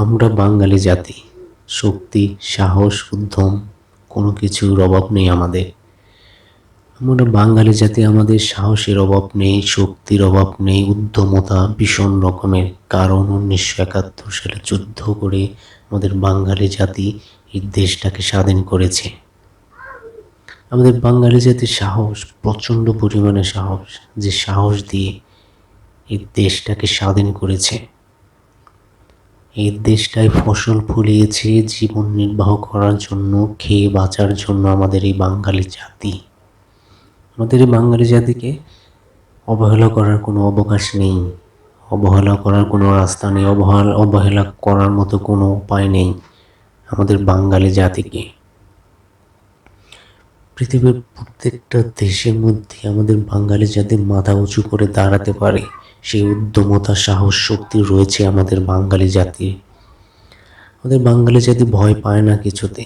আমরা বাঙালি জাতি, শক্তি, সাহস, উদ্যম, কোনো কিছুর অভাব নেই আমাদের। আমরা বাঙালি জাতি, আমাদের সাহসের অভাব নেই, শক্তির অভাব নেই, উদ্যমতা ভীষণ রকমের। কারণ উনিশশো একাত্তর সালে যুদ্ধ করে আমাদের বাঙালি জাতি এই দেশটাকে স্বাধীন করেছে। আমাদের বাঙালি জাতির সাহস, প্রচণ্ড পরিমাণে সাহস, যে সাহস দিয়ে এই দেশটাকে স্বাধীন করেছে। এই দেশটায় ফসল ফলিয়েছে, জীবন নির্বাহ করার জন্য, খেয়ে বাঁচার জন্য আমাদের এই বাঙালি জাতি। আমাদের এই বাঙালি জাতিকে অবহেলা করার কোনো অবকাশ নেই। অবহেলা করার কোনো রাস্তা নেই। অবহেলা অবহেলা করার মতো কোনো উপায় নেই আমাদের বাঙালি জাতিকে। পৃথিবীর প্রত্যেকটা দেশের মধ্যে আমাদের বাঙালি জাতি মাথা উঁচু করে দাঁড়াতে পারে। সেই উদ্যমতা, সাহস, শক্তি রয়েছে আমাদের বাঙালি জাতির আমাদের বাঙালি জাতি ভয় পায় না কিছুতে।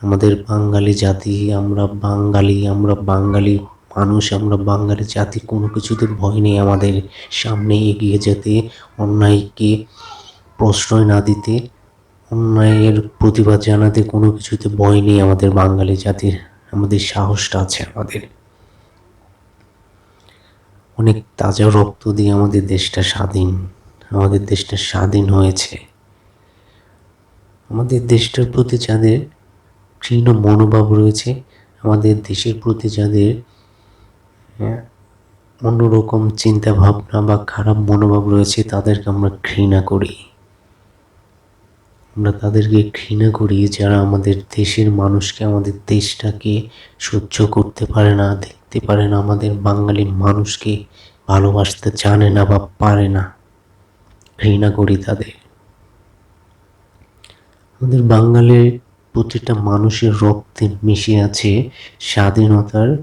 আমাদের বাঙালি জাতি, আমরা বাঙালি আমরা বাঙালি মানুষ, আমরা বাঙালি জাতি, কোনো কিছুতে ভয় নেই আমাদের সামনে এগিয়ে যেতে, অন্যায়কে প্রশ্রয় না দিতে, অন্যায়ের প্রতিবাদ জানাতে কোনো কিছুতে ভয় নেই আমাদের বাঙালি জাতির। আমাদের সাহসটা আছে আমাদের। অনেক তাজা রক্ত দিয়ে আমাদের দেশটা স্বাধীন আমাদের দেশটা স্বাধীন হয়েছে। আমাদের দেশটার প্রতি যাদের ক্ষীণ মনোভাব রয়েছে আমাদের দেশের প্রতি যাদের হ্যাঁ, অন্যরকম চিন্তা ভাবনা বা খারাপ মনোভাব রয়েছে তাদেরকে আমরা ঘৃণা করি। আমরা তাদেরকে ঘৃণা করি, যারা আমাদের দেশের মানুষকে, আমাদের দেশটাকে সহ্য করতে পারে না, দেখতে পারে না, আমাদের বাঙালি মানুষকে ভালোবাসতে জানে না বা পারে না। ঘৃণা করি তাদের। আমাদের বাঙালির প্রতিটা মানুষের রক্তে মিশে আছে স্বাধীনতার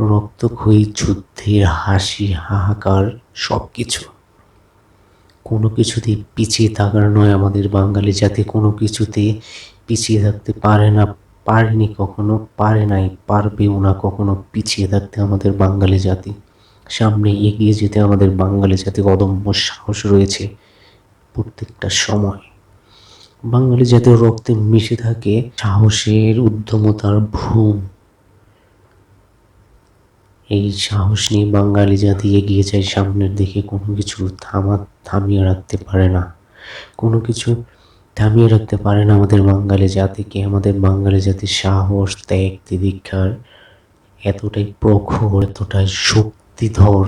রক্তক্ষয়ী যুদ্ধের হাসি, হাহাকার সব কিছু কোনো কিছুতেই পিছিয়ে থাকার নয় আমাদের বাঙালি জাতি কোনো কিছুতে পিছিয়ে থাকতে পারে না, পারেনি কখনো, পারে নাই, পারবেও না কখনো পিছিয়ে থাকতে আমাদের বাঙালি জাতি। সামনে এগিয়ে যেতে আমাদের বাঙালি জাতি অদম্য সাহস রয়েছে প্রত্যেকটা সময়। বাঙালি জাতির রক্তে মিশে থাকে, সাহসের, উদ্যমতার, ভ্রম এই সাহস নিয়ে বাঙালি জাতি এগিয়ে যায় সামনের দিকে, কোনো কিছু থামা, থামিয়ে রাখতে পারে না। কোনো কিছু থামিয়ে রাখতে পারে না আমাদের বাঙালি জাতিকে। আমাদের বাঙালি জাতির সাহস, ত্যাগ তিদীক্ষার এতটাই প্রখর, এতটাই শক্তিধর,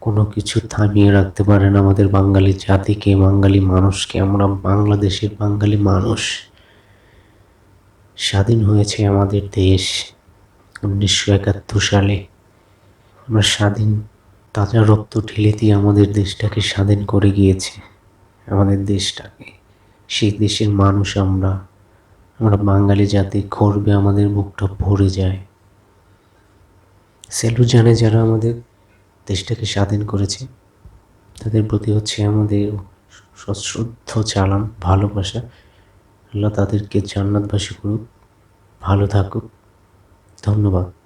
কোনো কিছু থামিয়ে রাখতে পারে না আমাদের বাঙালি জাতিকে, বাঙালি মানুষকে। আমরা বাংলাদেশের বাঙালি মানুষ। স্বাধীন হয়েছে আমাদের দেশ উনিশশো একাত্তর সালে। আমরা স্বাধীন। তাজা রক্ত ঢেলে দিয়ে আমাদের দেশটাকে স্বাধীন করে গিয়েছে। আমাদের দেশটাকে। সেই দেশের মানুষ আমরা। আমরা বাঙালি জাতি, গর্বে আমাদের বুকটা ভরে যায়। স্যালুট জানে যারা আমাদের দেশটাকে স্বাধীন করেছে, তাদের প্রতি হচ্ছে আমাদের সশ্রদ্ধ, চালান, ভালোবাসা। আল্লাহ তাদেরকে জান্নাতবাসী করুক, ভালো থাকুক। ধন্যবাদ।